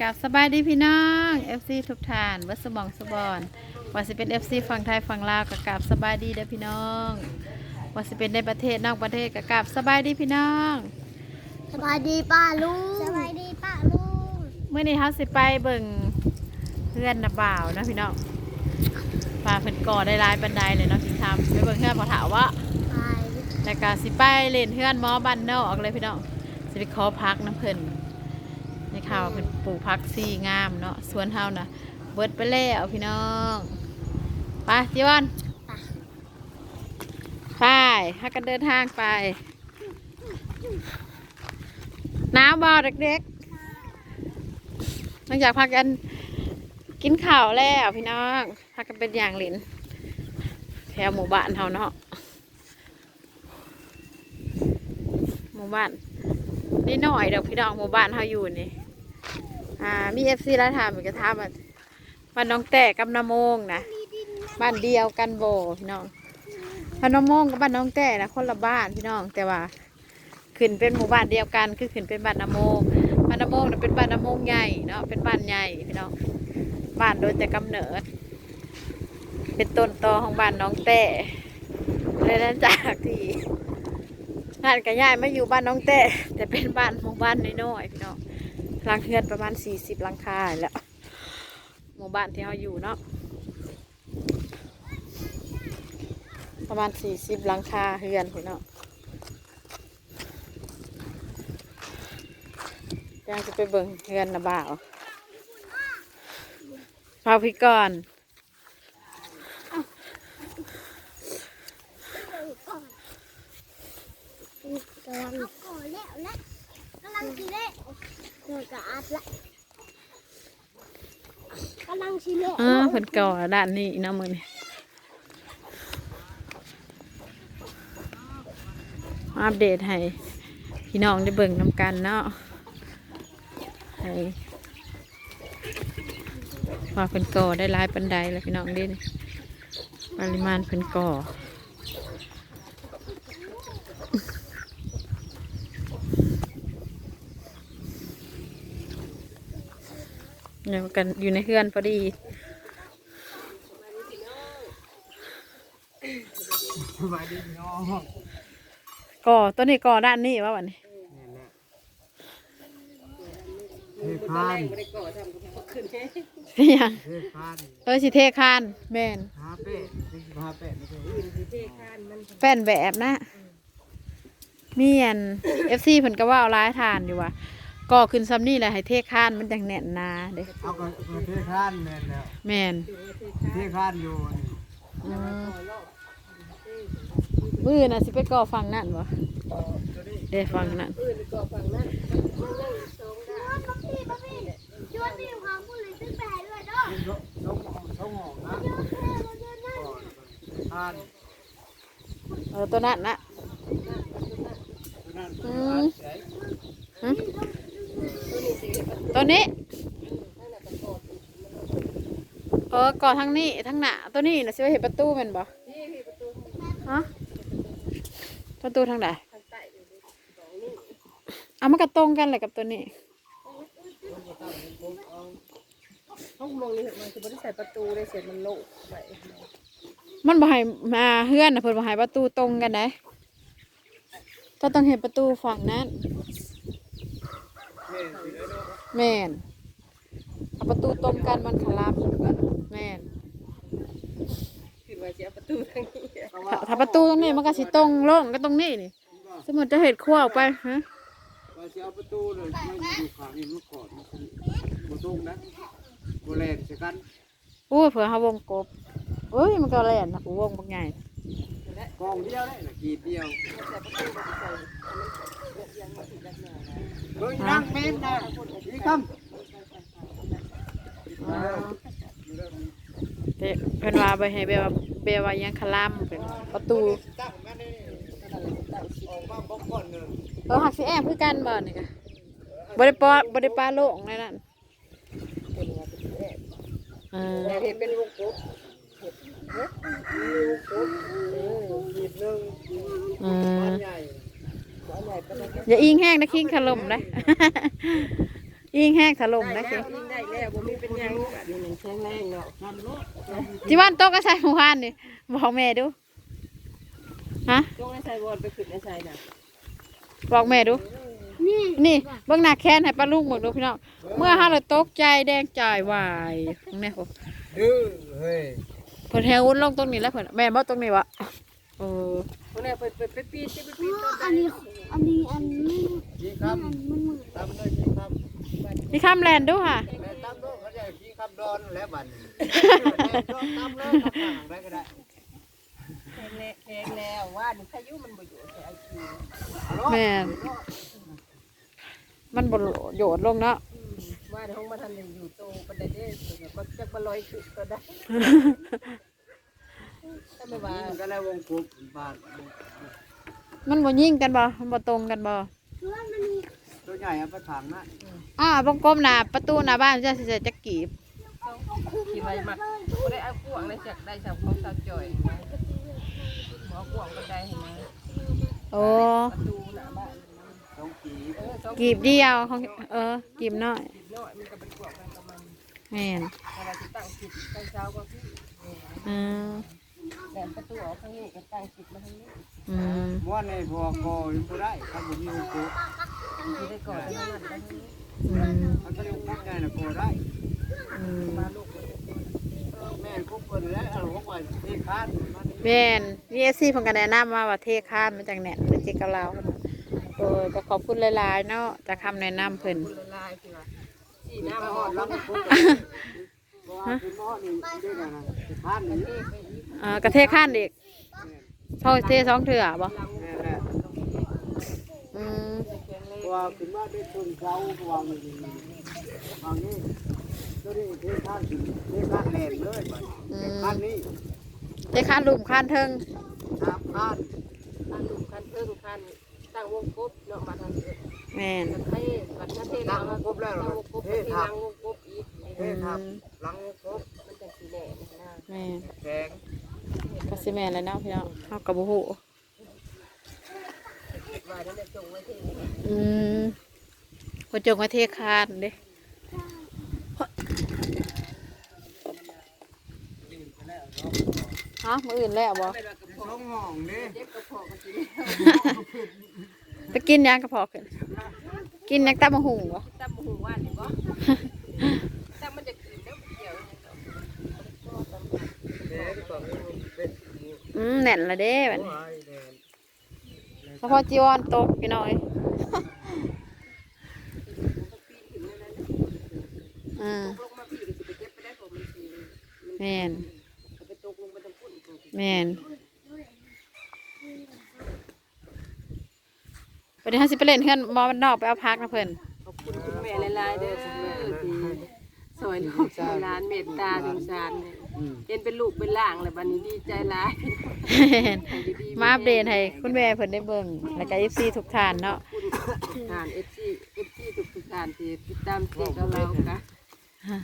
กับสบายดีพี่น้อง FC ทุกท่านวัดสมองสบอนว่าสิเป็น FC ฝั่งไทยฝั่งลาวกับกับสบายดีเด้อพี่น้องว่าสิเป็นในประเทศนอกประเทศกับกับสบายดีพี่น้องสบายดีป้าลุงสบายดีป้าลุงเมื่อนี้เขาสิไปเบิ่งเพื่อนนะบ่าวนะพี่น้องพาเพิ่นก่อได้หลายบันไดเลยเนาะสิทำไปเบิ่งเพื่อนพอถามว่าไปแล้วก็สิไปเล่นเพื่อนหมอบันนอกเลยพี่น้องสิไปขอพักน้ำเพิ่น ในข่าวเพิ่นปลูกพักซีงามเนาะสวนเฮานะเบิดไปแล้วพี่น้องไปจีวันไปฮักกันเดินทางไปหนาวบ่เด็กๆหลังจากพักกันกินข้าวแล้วพี่น้องพักกันเป็นอย่างหลินแถวหมู่บ้านเฮาเนาะหมู่บ้านนี่หน่อยเดี๋ยวพี่น้องหมู่บ้านเขาอยู่นี่ อ่ามีเอฟซีแล้วถามเหมือนกันถามว่าบ้านน้องแต่กับนาโมงนะบ้านเดียวกันโบพี่น้องบ้านน้องโมงกับบ้านน้องแต่นะคนละบ้านพี่น้องแต่ว่าขึ้นเป็นหมู่บ้านเดียวกันคือขึ้นเป็นบ้านนาโมงบ้านนาโมงนะเป็นบ้านนาโมงใหญ่เนาะเป็นบ้านใหญ่พี่น้องบ้านโดยแต่กำเนิด เป็นต้นตอของบ้านน้องแต่เลยนั้นจากที่งานกับยายมาอยู่บ้านน้องเต้แต่เป็นบ้านหมู่บ้านน้อยๆพี่น้อง หลังเฮือนประมาณสี่สิบหลังคาแล้วหมู่บ้านที่เราอยู่เนาะประมาณสี่สิบหลังคาเฮือนพี่น้องยังจะไปเบิ่งเฮือนนะบ่าวพาพี่ก่อน กำลังก่อแล้วนะกำลังชิเละเกิ ดกับอัดละกำลังชิเละอ่าเพิ่นก่อด้านนี้เนาะมือนี่มาอัปเดตให้พี่น้องได้เบิ่งนำกันเนาะให้ว่าเพิ่นก่อได้หลายปันไดแล้วพี่น้องเดิปริมาณเพิ่นก่อ เนี่ยกันอยู่ในเฮือนพอดีสบายดีพี่น้องก่อตัวนี้ก่อด้านนี้ว่าวันนี้เทพานเป็นหยังเทพานเออสิเทคานแม่นฮาเป้ที่สิบฮาเป้ไม่ใช่แป้นแบบนะมีอันเอฟซีเพิ่นก็ว่าเอาร้ายทานอยู่ว่ะ ก่อขึ้นซ้ำนี่แหละให้เทคานมันจังแน่นหนาเด้เอาก็เอาเทพานแม่นแล้วแม่นเทพานอยู่นี่อืมมือน่ะสิไปก่อฟังนั่นบ่เด้ฟังนั่นชวนพี่ความพูดเลยซึ่งไปหาด้วยเด้อลงลงห้องลงห้องนะเออเราเดินนั่นก่อนทานเออตัวนั้นนะนั่นอืม หึ ตัวนี้เออก่อทั้งนี้ทั้งหน้าตัวนี้น่ะสิว่าเห็นประตูแม่นบ่ฮะประตูทางไหนเอามันก็ตรงกันเลยกับตัวนี้ห้องมองนี่มันคือไม่ได้ใส่ประตูเลยเสร็จมันโล่ไปมันบ่ให้มาเฮือนนะเพิ่นบ่ให้ประตูตรงกันนะก็ต้องเห็นประตูฝั่งนั้น แม่นเอาประตูตรงกันมันขลับแม่นคือว่าจะประตูทางนี้ถ้าถ้าประตูตรงนี้มันก็สิตรงลงก็ตรงนี้นี่ สมมติจะเห็ดขั้วออกไปฮะว่าจะเอาประตูเลยไม่อยู่ข้างนี้มันก่อนมันคงบ่ตรงนะบ่แล่นใส่กันโอ้ยเผื่อเขาวงกบเอ้ยมันก็แล่นนะกูวงบักใหญ่กองเดียวได้น่ะกีดเดียวเบิ่ง นั่งเป็นนะนี่คำอ๋อเด้เพิ่นว่าไปให้เบลว่าเบลว่ายังขลามเป็นประตูตั้งแม่นี่ออกมาบอกก่อนเนอะเออหักสิแอบคือกันบ่นี่กะบ่ได้ปอบ่ได้ปลาโล่งในนั้นเออแต่เห็นเป็นวงกบกีดหนึ่งอืมใหญ่หัวใหญ่ก็ได้ อย่าอิงแห้งนะคิงขลมนะอิงแห้งถล่มได้นะแล้สิวยิงได้แล้วบ่มีเป็นหยังอันนี้มันแข็งแรงเนาะจีวันโต๊ะก็ใส่หมู่บ้านนี่บอกแม่ดูฮะจงให้ใส่วอดไปขึ้นให้ใส่น่ะบอกแม่ดูนี่นี่เบื้องหน้าแค้นให้ป้าลุงบอกดูพี่น้องเมื่อห้าเราตกใจแดงจ่ายวายตรงนี้ผมดื้อเฮ้ยเพิ่นแฮวุ้นลงตรงนี้แล้วเพิ่นแม่นบ่ตรงนี้วะเออคนนี้ไปไปไปปีนไปปีนต้นอันนี้ อันนี้อันนี้ขี้อันคำมันเหมือนตำเลยขี้คำพี่คำแลนด์ดูค่ะแม่ตำด้วยเขาจะขี้คำดอนและบันตำเลยตำต่างได้ก็ได้แข็งแรงแข็งแล้วว่านี่พายุมันบ่อยู่แต่ไอ้ขี้แม่นมันบ่โยดลงเนาะว่าในห้องมาทันได้อยู่โตปานใดเด้อก็จักบ่ลอยขึ้นก็ได้ถ้าไม่ว่าก็ได้วงกบบ้าน มันบ่ยิงกันบ่มันบ่ตรงกันบ่คือว่ามันมีตัวใหญ่เอาไปถางนะอ่าบงกลมหน้าประตูหน้าบ้านจะสิจะจะกีบขี้ไรมักบ่ได้เอากวางได้จักได้จากของสาวจ่อยบ่เอากวางก็ได้เห็นไหมโอ้ประตูหน้าบ้านสองกีบเออสองกีบเดียวของเออกีบน้อยน้อยมันก็เป็นกวางกันกับมันแม่นเวลาที่ตั้งจิตตั้งเช้าก็พี่อืมแหลมประตูออกข้างนี้ก็ตั้งจิตมาทางนี้ อืมม้วนในพอกออยู่ก็ได้ถ้าผมมีวงกบที่ได้ก่อนได้นั่นได้นี้อืมถ้าจะวงกบใหญ่น่ะกอได้อืมมาลูกมันแม่กบเปิดแล้วเอาลงไปที่คานมันแม่นมีเอซี่เพิ่นก็แนะนำมาว่าเทคานมาจากแหน่เป็นจิกกับเราโอ้ยก็ขอบคุณหลายๆเนาะจากคำแนะนำเพิ่นคุณละลายคือว่าสีนี่น้ำมามาหหออดดแล้แล้ววมันมันกบเพราะว่าคือหม้อนี่ด้วยนะนะคานนี่อ่ากระเทคานอีก พอเทสองเถื่อบ่แม่แหละอืมเพราะว่าขึ้นมาได้ต้นเสาเพราะว่ามันทางนี้ตัวนี้เทคานขึ้นเทคานแหลมเลยบัดเทคานนี้เทคานลุ่มคานเทิงสามคานคันลุมคันเพิ่งคันตั้งวงกบเนาะมาทางนี้แม่นตะไคร้บัดนั้นเทน้ำวงกบแล้ววงกบเทน้ำวงกบอีกเททับหลังครบมันจะสีแดงนะแม่นแดง ก็สิแม่นแล้วเนาะพี่น้องเฮาก็บ่ฮู้ว่านั่นแหละจงไว้ที่อืมบ่จงว่าเทคานเด้ฮะมื้ออื่นแล้วบ่เป็นว่ากระเพาะท้องห้องนี่เจ็บกระเพาะก็สิไปกินหยังกระเพาะขึ้นกินหยังตำบักหุ่งบ่ตั้มหูว่านี่บ่ตั้มมันจะขึ้นแล้วเกี่ยว แดงก่อนเป็น อืม แน่นละเด้บัดโอ้นี้ยแดงแล้วพอจีวรตกพี่น้อยอืมลงมาพี่ก็สิไปเก็บไปได้ผมมันสิแม่นไปตกลงไปตรงพุ่นแม่นวันนี้เขาสิไปเล่นเพื่อนมอมันนอกไปเอาพักนะเพื่อนขอบคุณคุณแม่หลายๆเด้อที่ สวยลูกสวยหลานเมตตาสงสารเนี่ยอืมเห็นเป็นลูกเป็นหล่างเลยบัดนี้ดีใจหลายมาอัปเดตให้คุณแม่เพิ่นได้เบิ่งแล้วก็เอฟซีทุกท่านเนาะคุณทาน FC FC ทุกทุกๆท่านที่ติดตามเสียงกับเราค่ะ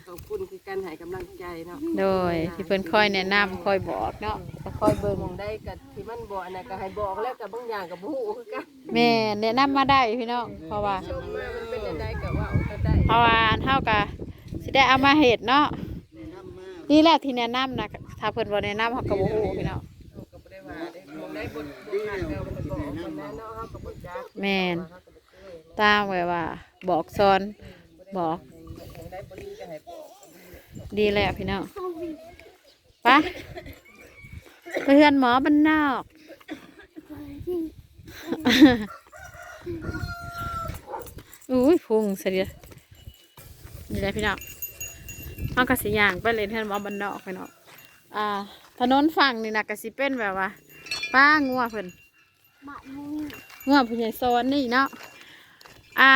ขอบคุณคือการให้กำลังใจเนาะโดยที่เพิ่นคอยแนะนำคอยบอกเนาะก็คอยเบิ่งมองได้กับที่มันบอกอันนั้นก็ให้บอกแล้วกับบางอย่างกับผู้คือกันแม่แนะนำมาได้พี่น้องเพราะว่า ชมมามันเป็นยังไงกับว่าเอาก็ได้เพราะว่าเฮาก็ สิได้เอามาเฮ็ดเนาะน้ำมานี่แหละที่แนะนำนะถ้าเพิ่นบ่แนะนำเฮาก็บ่ฮู้พี่น้องเอาก็บ่ได้ว่าได้มองได้บทบทบาทเรามันบอกมันแน่เนาะเฮาก็บ่จักแม่นเฮาก็บ่เคยตามไว้ว่า บอกสอนบอกให้ได้บ่ดีก็ให้บอก ดีแล้วพี่น้องไปะไปเฮือนหมอบ้านนอกอุ้ยพุงเสียนี่แหละพี่น้อง ห้องกสิย่างไปเลยเฮือนหมอบ้านนอกพี่น้องอ่าถนนฝั่งนี่นะกสิเป็นแบบว่าป้างัวเพิ่นงัวผู้ใหญ่โซนนี่เนาะอ่า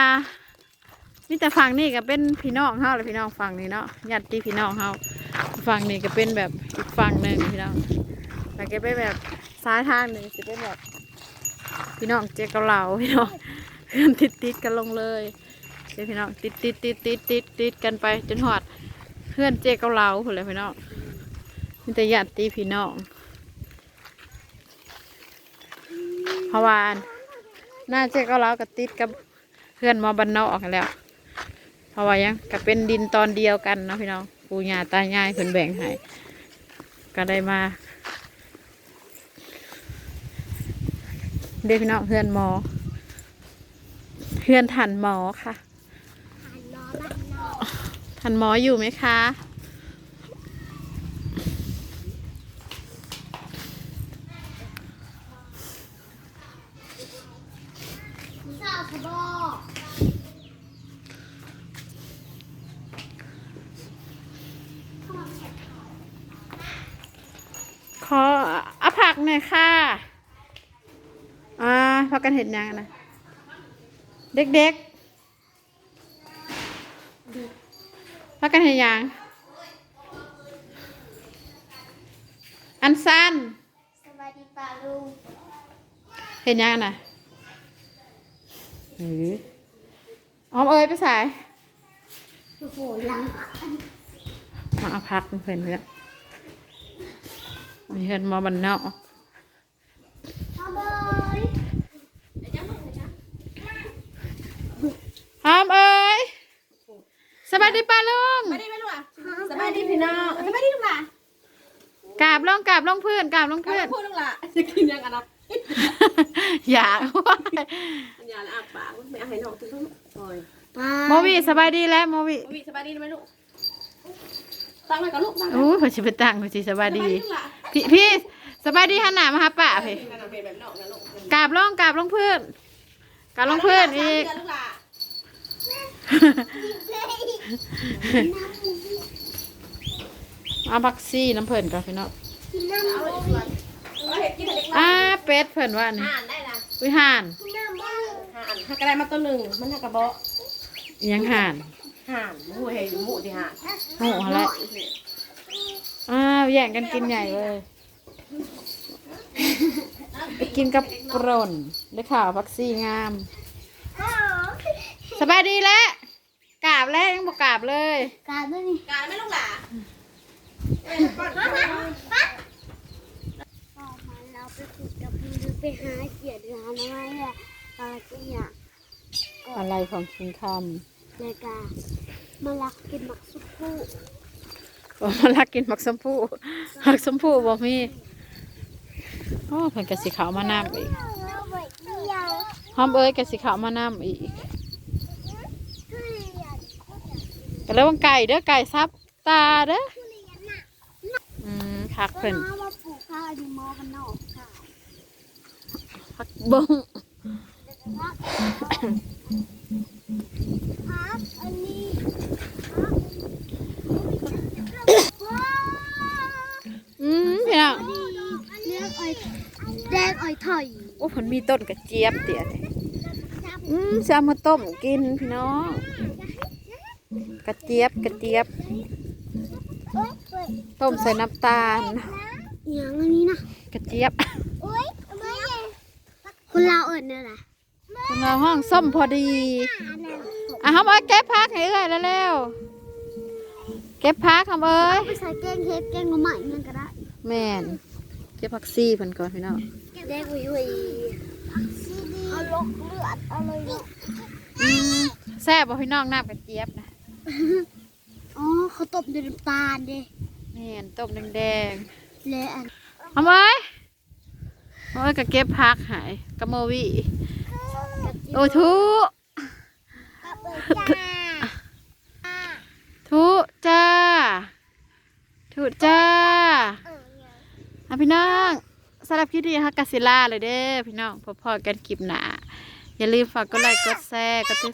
มีแต่ฝั่งนี่ก็เป็นพี่น้องเฮาเลยพี่น้องฝั่งนี้เนาะญาติพี่น้องเฮาฝั่งนี้ก็เป็นแบบอีกฝั่งหนึ่งพี่น้องแล้วก็เป็นแบบซ้ายทางหนึ่งจะเป็นแบบพี่น้องเจ๊กเหลาพี่น้องเพื่อนติดติดกันลงเลยเจ๊พี่น้องติดติดติดติดติดติดกันไปจนหอด เพื่อนเจ๊เกาเหลาคนเลยพี่น้องมีแต่ญาติพี่น้องเพราะว่าหน้าเจ๊เกาเหลาก็ติดกับเพื่อนมาบันนอกกันแล้วเพราะว่ายังก็เป็นดินตอนเดียวกันเนาะพี่น้องปู่ย่าตายายเพิ่นแบ่งให้ก็ได้มาเด็กพี่น้องเพื่อนหมอเพื่อนทันหมอค่ะ หันล้อบ้านนอก ทันหมออยู่ไหมคะสาวสะบอขอเอาผักหน่อยค่ะ อ่าพักกันเห็นยังนะ เด็กๆ กกันเห็นยัง อันสั้นสวัสดีป้าลุงเห็นยังนะหรือออมเอ้ยไปสายโอ้โหหลังมาเอาพักเพื่อนเพื่อนมีเพื่อนหมอบันเนาะเอาเลยออมเอ้ย สบายดีป้าลุงสบายดีไหมลูกอะสบายดีพี่น้องสบายดีลูกหล่ะกราบลงกราบลงเพื่อนกราบลงเพื่เพื่ออนนพูดลูกหล่ะจะกินยังกันนะอยากอันยาละอาปากไม่เอาให้น้องทุกคนโอ้ยป้าโมวีสบายดีแล้วโมวีวิสบายดีไหมลูกตั้งไว้กับลูกตั้งไว้อู้เขาชิไปตั้งเขาชิสบายดีลูกหล่ะพี่พี่สบายดีหันหน้ามาหาป้าพี่กินกันเอาเป็นแบบน้องนะลูกกราบลงกราบลงเพื่อนกราบลงเพื่อนอีกลูกหล่ะ เอาบักซี่น้ำเพิ่นก่อนพี่น้องกินน้ำมันกินเอาเห็ดกินเด็กอ่าเป็ดเพิ่นว่านี่ห่านได้นะอุ้ยห่านน้ำมันห่านถ้ากระไดมาตัวหนึ่งมันหักกระเบาะอิหยังห่านห่านหมูเห็ดหมูที่ห่านโอ้อะไรอ้าวแย่งกันกินใหญ่เลย ไปกินกับกรนได้ข่าวบักซี่งาม สบายดีแล้ว กราบแล้วยังบอกกราบเลยการด้วยนี่การไม่ลูกหล่ะต่อมาเราไปคุยกับมือไปหาเกียรติหาอะไรอะอะไรก็อยากอะไรของคิงครายการมาลักกินหมักสุกุำบอกมาลักกินหมักสมพูหมักสมพูบอกมีโอ้เพิ่นกะสิขาวมาน้ำอีกเราไปเที่ยวหอมเอ้ยกะสิขาวมาน้ำอีกก็ แล้วว่าไก่เด้อไก่ซับตาเด้ออืมพักเพิ่นน้ามาปลูกข้าวอยู่มอกันนอกค่ะพักบงครับอันนี้อืมพี่น้องเรียกอ้อยแดงอ้อยถอยโอ้เพิ่นมีต้นกระเจี๊ยบเตี๋ยเด้อืมจะเอามาต้มกินพี่น้อง กระเจี๊ยบกระเจี๊ยบโอ๊ยเอ้ยต้มใส่น้ำตาลอย่างอันนี้นะกระเจี๊ยบโอ๊ยทำไมคุณเราเอิญเนี่ยแหละคุณเอาห้องส้มพอดีอะทำเอ้ยเก็บพักให้เอ้ยแล้วเร็วๆเก็บพักทำเอ้ยไปใส่แกงเฮ็ดแกงหน่อไม้นั่นก็ได้แม่นเก็บผักซี่เพิ่นก่อนพี่น้องแดงอุ้ยอุ้ยเอาลกเลือดเอาเลยอืมแซ่บบ่พี่น้องน้ำกระเจี๊ยบนะ อ๋อเขาตบด้วยน้ำตาลเด้แม่นต้มแดงและอันๆทำเอ้ยทำเอ้ยก็เก็บพักใหายกะโมวีโอ้ทุทุจ้าทุจ้าอะพี่น้องสำหรับคลิปนี้ฮักกาซิล่าเลยเด้อพี่น้องพอพอๆกันคลิปหนาอย่าลืมฝากกดไลค์กดแชร์กดติด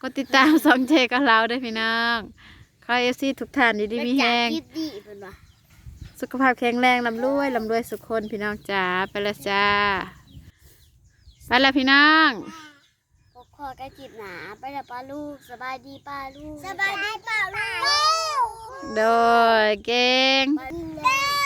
กดติดตามสองเจกับเราด้วยพี่น้องขอเอฟซีทุกท่านดีดีมีแห้งคิดดีเพิ่นว่าสุขภาพแข็งแรงลำรวยลำรวยสุขคนพี่น้องจ๋าไปแล้วจ้าไปแล้วพี่น้องพบคอกันจิบหนาไปแล้วป้าลูกสบายดีป้าลูกสบายดีป้าลูกโดยเก่งป้าลูก